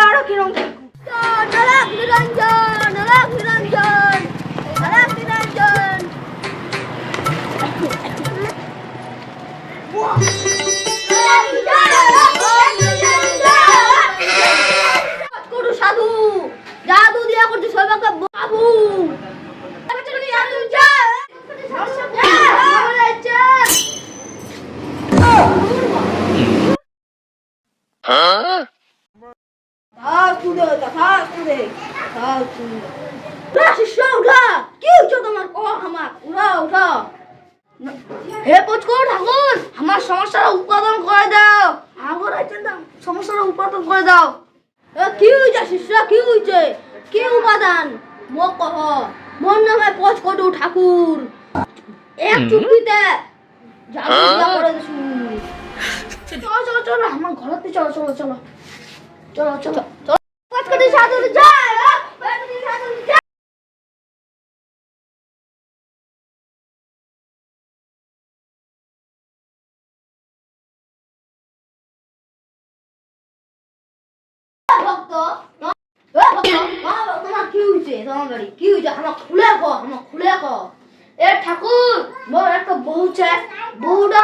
আরও কিরম নরক নিরঞ্জন হে পুচকুর ঠাকুর। আমার সমস্যার উৎপাদন করে দাও আমার সমস্যার উৎপাদন করে দাও এ, কি হয়েছে শিষ্য কি হয়েছে কি উপাদান মোক কহ মোর নামে পচকটু ঠাকুর এক চুক্তিতে জাদু করে দিছু চলো চলো চলো আমার ঘরতে চলো চলো চলো। চলো চলো। চলো। পচকটু সাধু যায় পচকটু সাধু যায় ভক্ত এ ভক্ত মা- তোমার কি হয়েছে? তোমার বাড়ি কি হয়েছে? আমার খুলে কো আমার খুলে কো। এ ঠাকুর একটা বউ চাই বউটা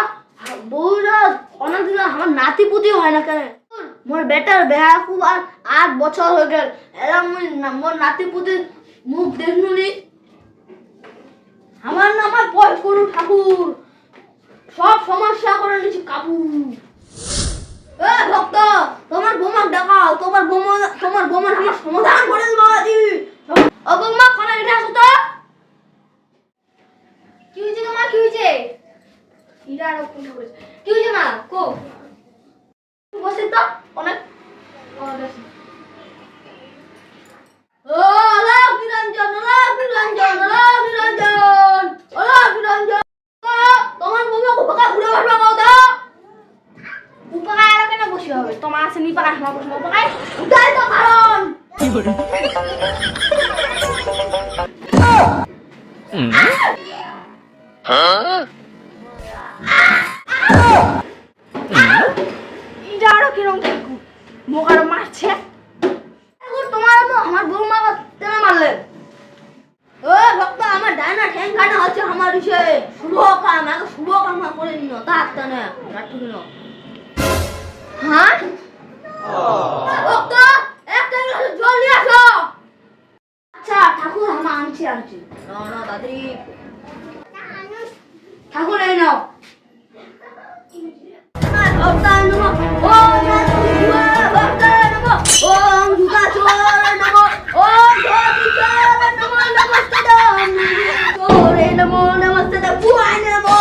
বউটা অনেকদিন আমার নাতি পুতি হয় না কেন? মোর বেটার বেহা খুব আর আট বছর হয়ে গেল। মোর নাতি মুখ আমার পয় করু ঠাকুর। সব সমস্যা করে নিছি এ ভক্ত, তোমার দেখাও। তোমার বোমা তোমার আমার সমাধান করে দেবো ও বোমা, কোন এটা আসো কি হয়েছে তোমার কি হয়েছে আর কোন করেছে কি হয়েছে মা? কো। বসে তো। অনেক ও দেখি ও আলাপ নিরঞ্জন আলাপ নিরঞ্জন আলাপ নিরঞ্জন আলাপ নিরঞ্জন তোমার বোমা মোক আরও মারছে তোমার আমার বৌমা তেমন মারলে ও ভক্ত আমার ডানা ঠ্যাং কাটা হচ্ছে আমার ইসে শুভ কাম, আগে শুভ কাম করে নিও তা হাতটা না রাখতে নিও হ্যাঁ ভক্ত একটা গ্লাস জল নিয়ে আসো আচ্ছা ঠাকুর আমার আনছি আনছি না না, দাদি। ঠাকুর এই নাও চোরে নমঃ নমস্তেদাম পুয়ায় নমঃ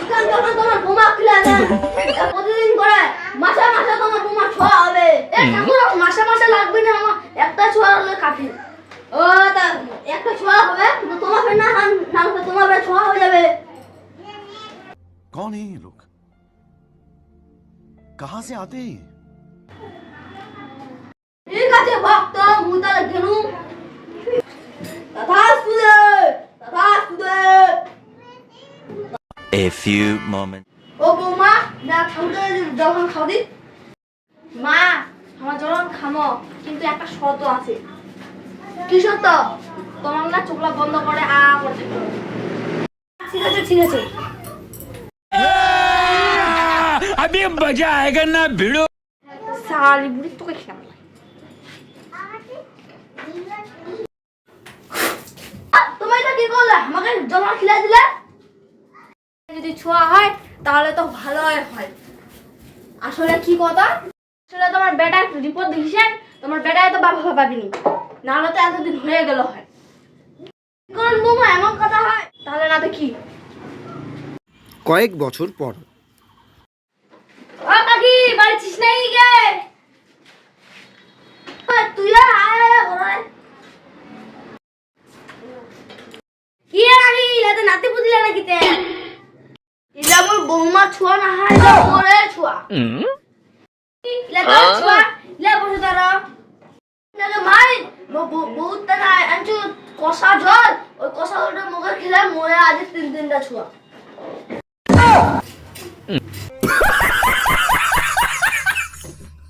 এখান যখন তোমার বোমা খুলে দেন এটা প্রতিদিন করে মাসে মাসে তোমার বোমা ছোঁয়া হবে এ ঠাকুর মাসে মাসে লাগবে না আমার একটা ছোঁয়া হলে কাটি ও তা একটা ছোঁয়া হবে কিন্তু তোমার ফের না না হলে তোমার ফের ছোঁয়া হয়ে যাবে कौन है ये लोग कहां से आते हैं ये? ঠিক আছে ভক্ত মুই তাহলে A few moments. ও বৌমা না ঠাকুরের যখন খাওদি মা আমার যখন খামো কিন্তু একটা শর্ত আছে কি শর্ত তোমার না চোখলা বন্ধ করে আ করে থাকতে হবে। ঠিক আছে ঠিক আছে अभी मजा आएगा ना भिड़ो সালি বুড়ি তোকে খেলাম তুমি এটা কি করলে আমাকে জমা খিলাই দিলে যদি ছোঁয়া হয়, তাহলে তো ভালো হয়। আসলে কি কথা? আসলে তোমার বেটার রিপোর্ট দেখিসেন তোমার বেটায় তো বাবা পাবিনি। নাহলে তো এতদিন হয়ে গেল হয়। কারণ বোমা, এমন কথা হয়, তাহলে না তো কি? কয়েক বছর পর বৌমা ছুয়া না ইলা মোরে ছুয়া। ইলা তোর ছুয়া ইলা বসে তার নালে ভাই বহুত টাকা আনছু কষা জল। ওই কষা জলটা মুখে খেলে মরে আজ তিন তিনটা ছুয়া।